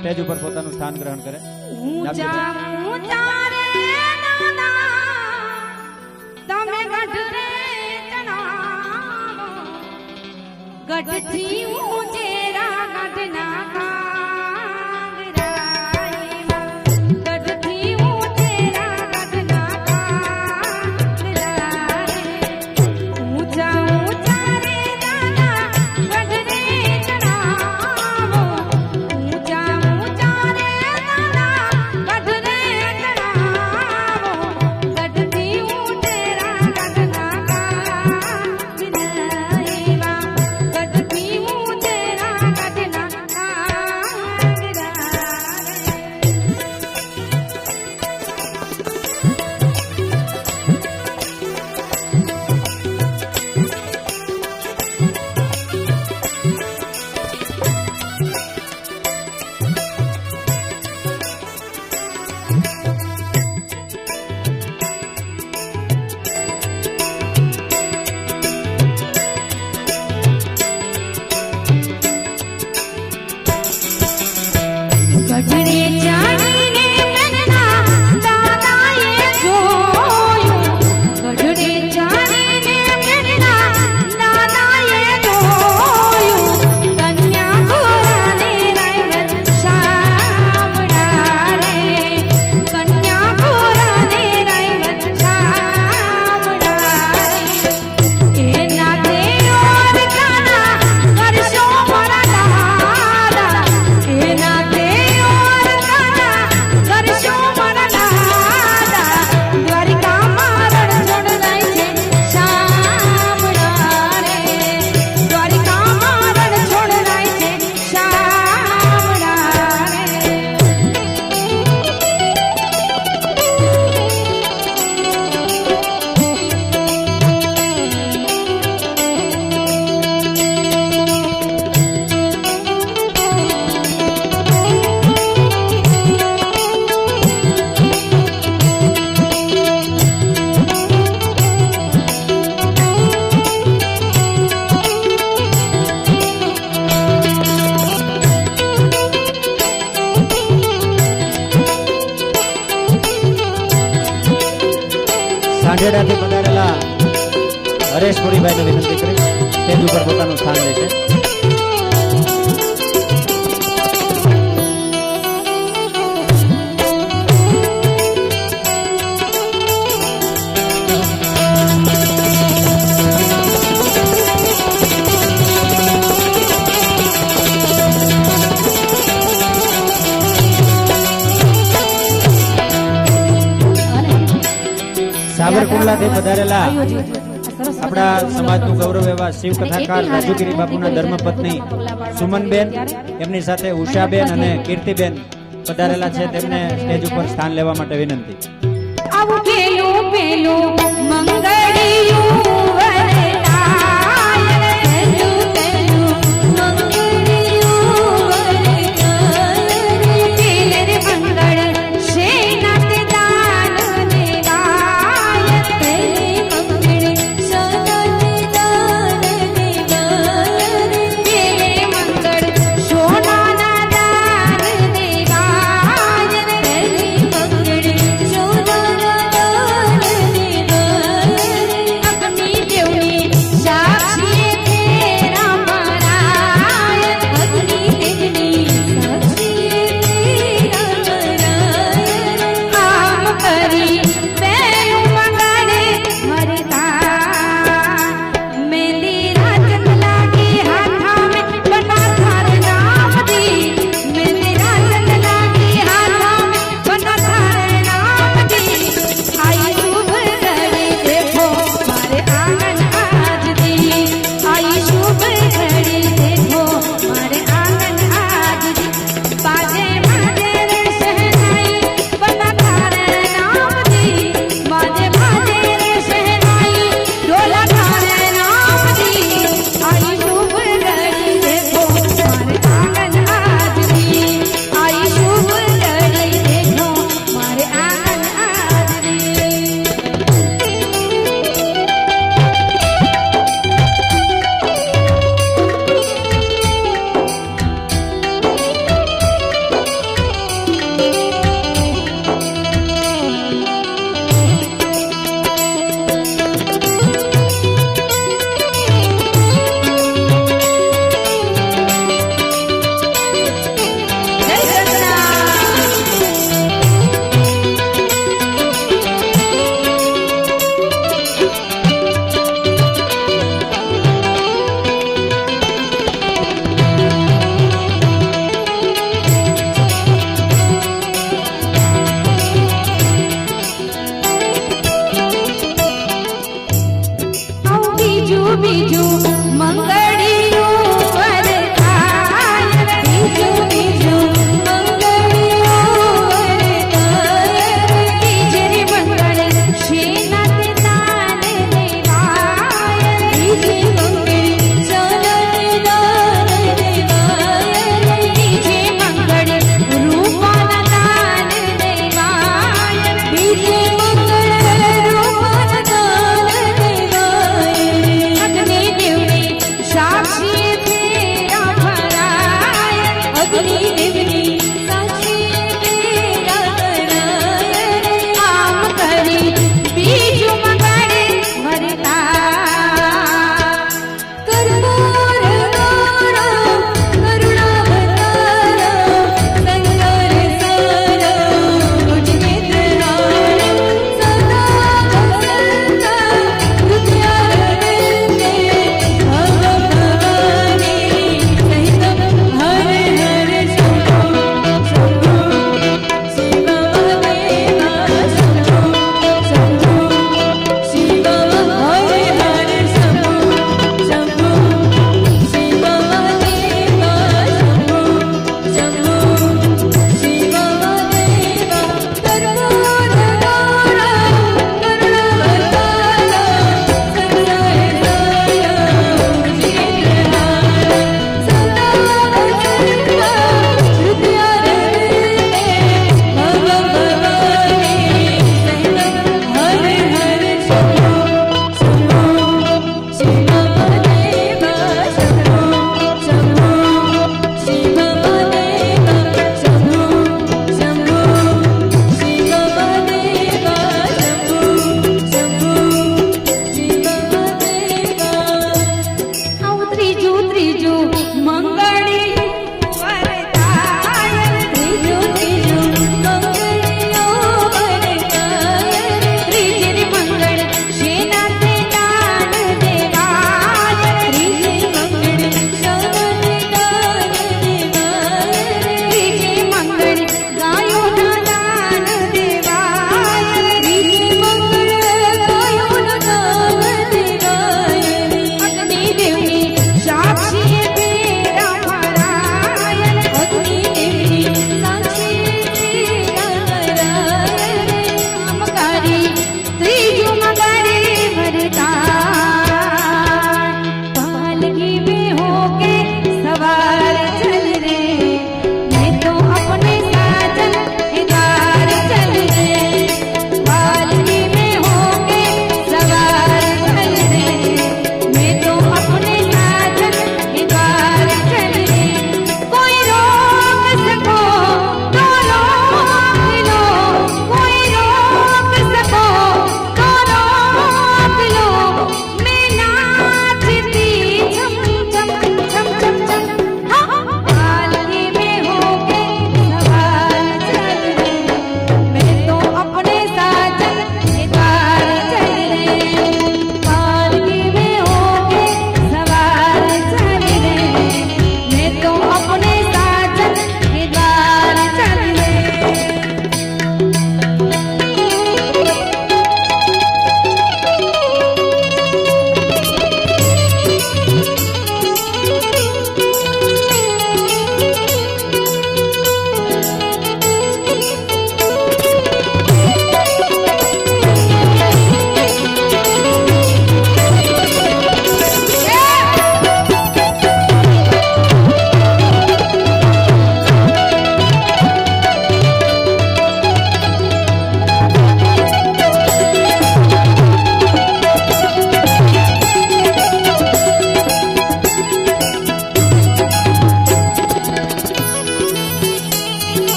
Stage ઉપર પોતાનું સ્થાન ગ્રહણ કરે. ગઢથી ઊંચેરા ગઢના કા સાવરકુંડલાથી પધારેલા આપણા સમાજનું ગૌરવ એવા શિવ કથાકાર રાજુગીરી બાપુના ધર્મપત્ની સુમનબેન એમની સાથે ઉષાબેન અને કીર્તિબેન પધારેલા છે. તેમને સ્ટેજ ઉપર સ્થાન લેવા માટે વિનંતી. આવું પેલું પેલું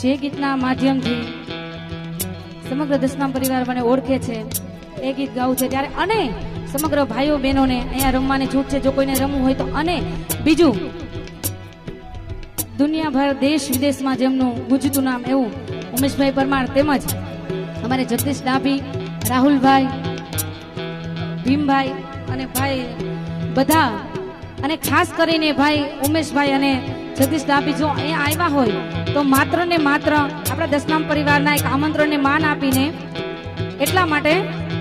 જે ગીતના માધ્યમથી સમગ્ર દસના પરિવાર મને ઓળખે છે, એ ગીત ગાવું છે. ત્યારે અને સમગ્ર ભાઈઓ બહેનોને અહીંયા રમવાની છૂટ છે. જો કોઈને રમવું હોય તો અને બીજું, દુનિયાભર દેશ વિદેશમાં જેમનું ગુજતું નામ એવું ઉમેશભાઈ પરમાર તેમજ અમારે જગદીશ ડાભી, રાહુલભાઈ, ભીમભાઈ અને ભાઈ બધા અને ખાસ કરીને ભાઈ ઉમેશભાઈ અને જગદીશ ડાભી જો અહીંયા આવ્યા હોય તો માત્ર ને માત્ર આપણા દસનામ પરિવારના એક આમંત્રણને માન આપીને એટલા માટે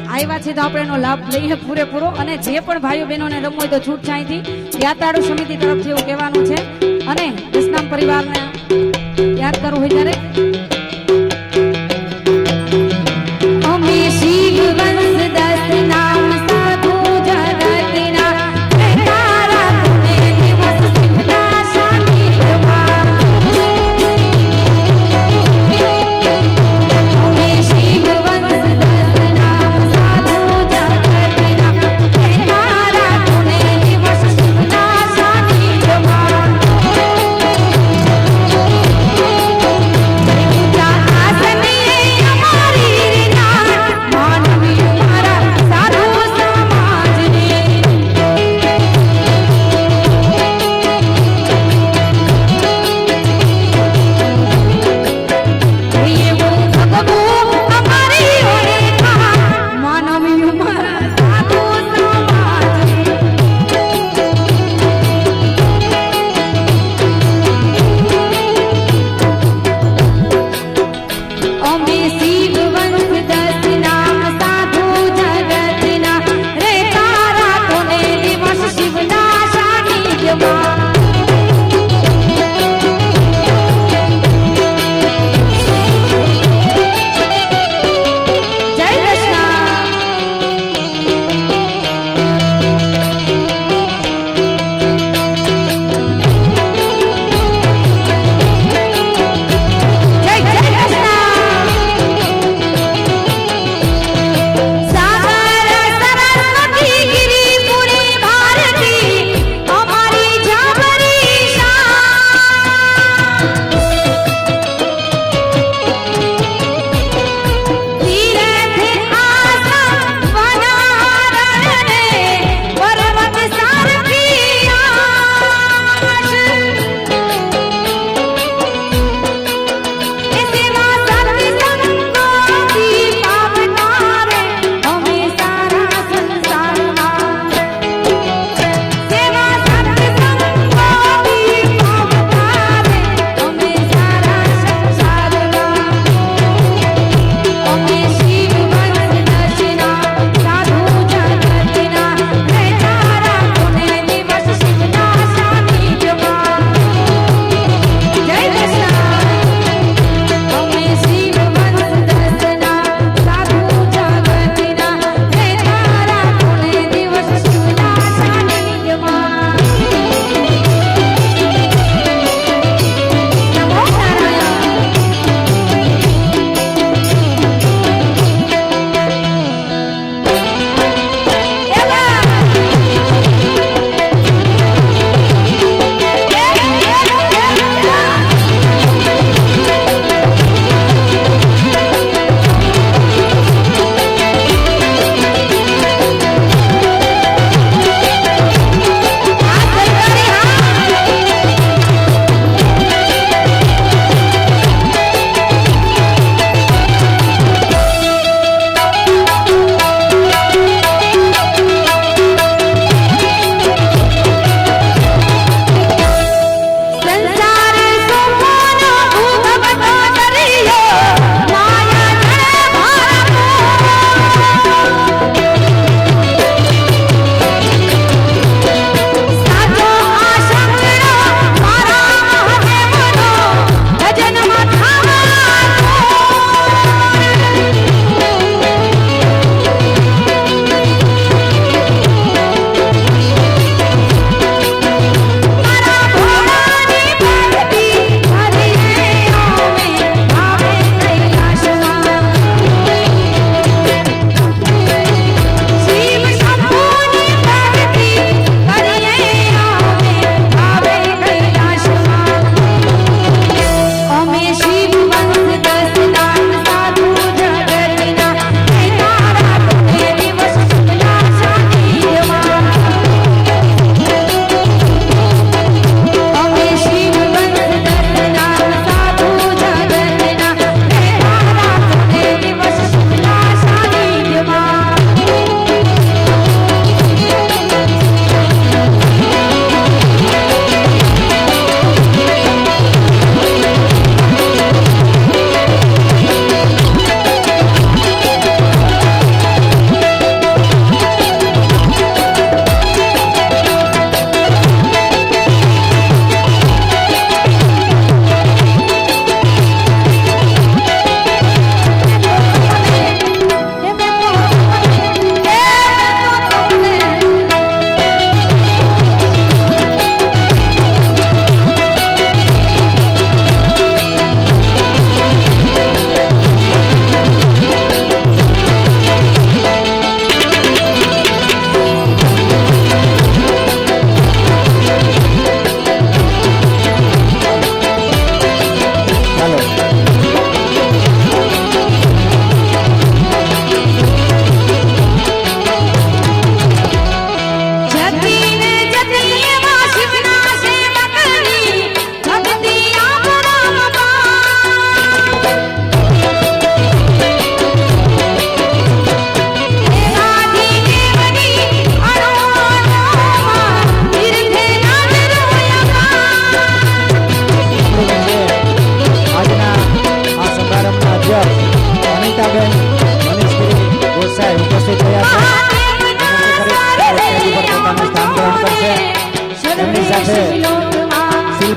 આવ્યા છે તો આપણે એનો લાભ લઈએ પૂરેપૂરો અને જે પણ ભાઈઓ બહેનોને રમવું હોય તો છૂટ છાંયથી યાત્રાળુ સમિતિ તરફથી એવું કહેવાનું છે. અને દસનામ પરિવારને યાદ કરવું હોય ત્યારે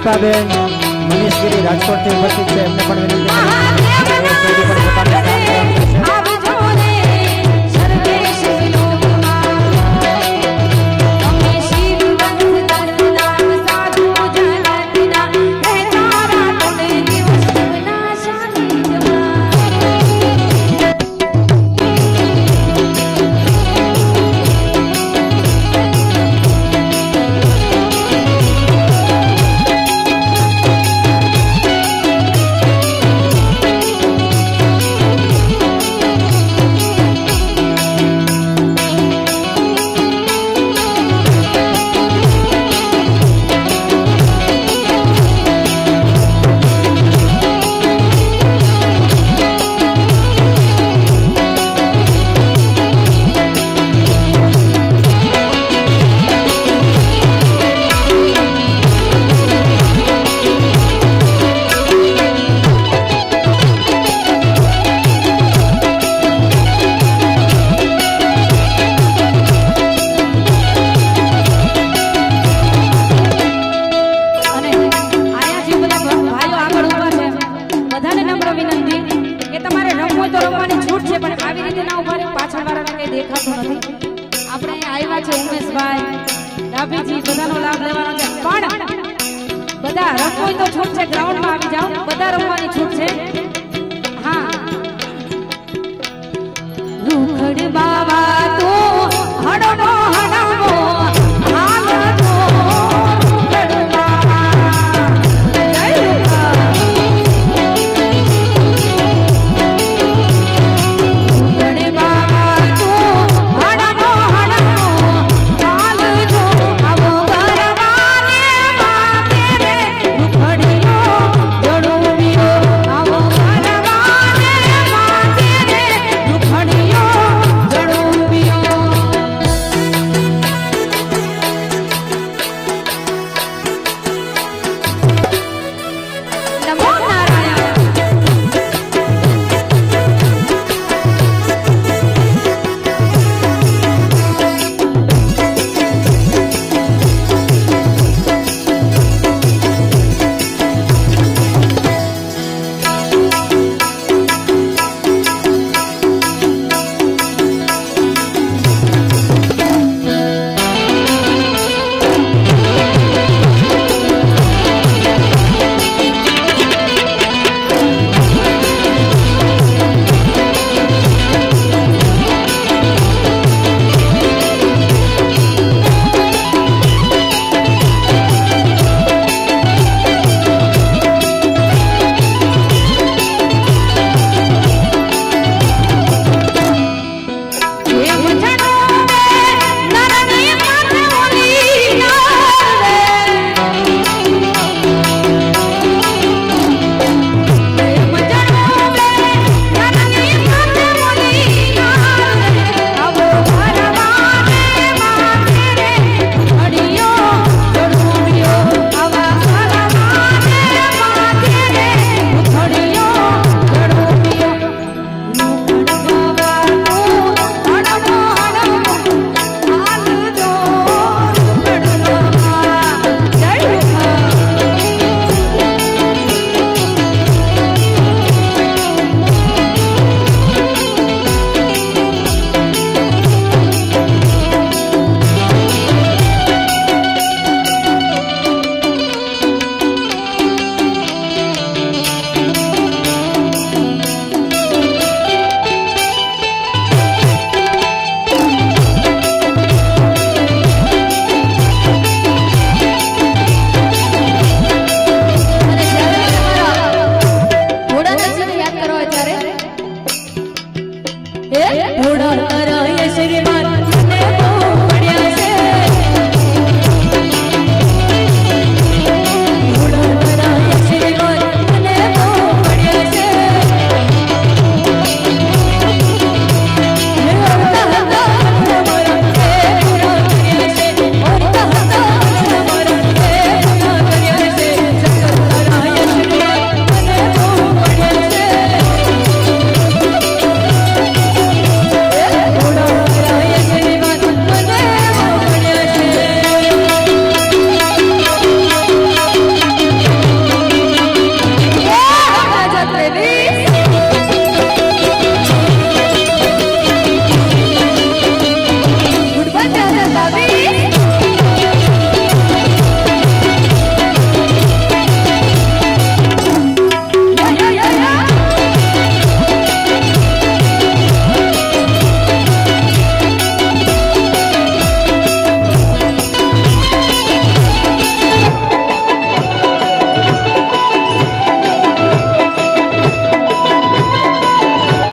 શિલ્પાબેન મનીષગીરી રાજકોટથી ઉપસ્થિત છે. એમને પણ વિનંતી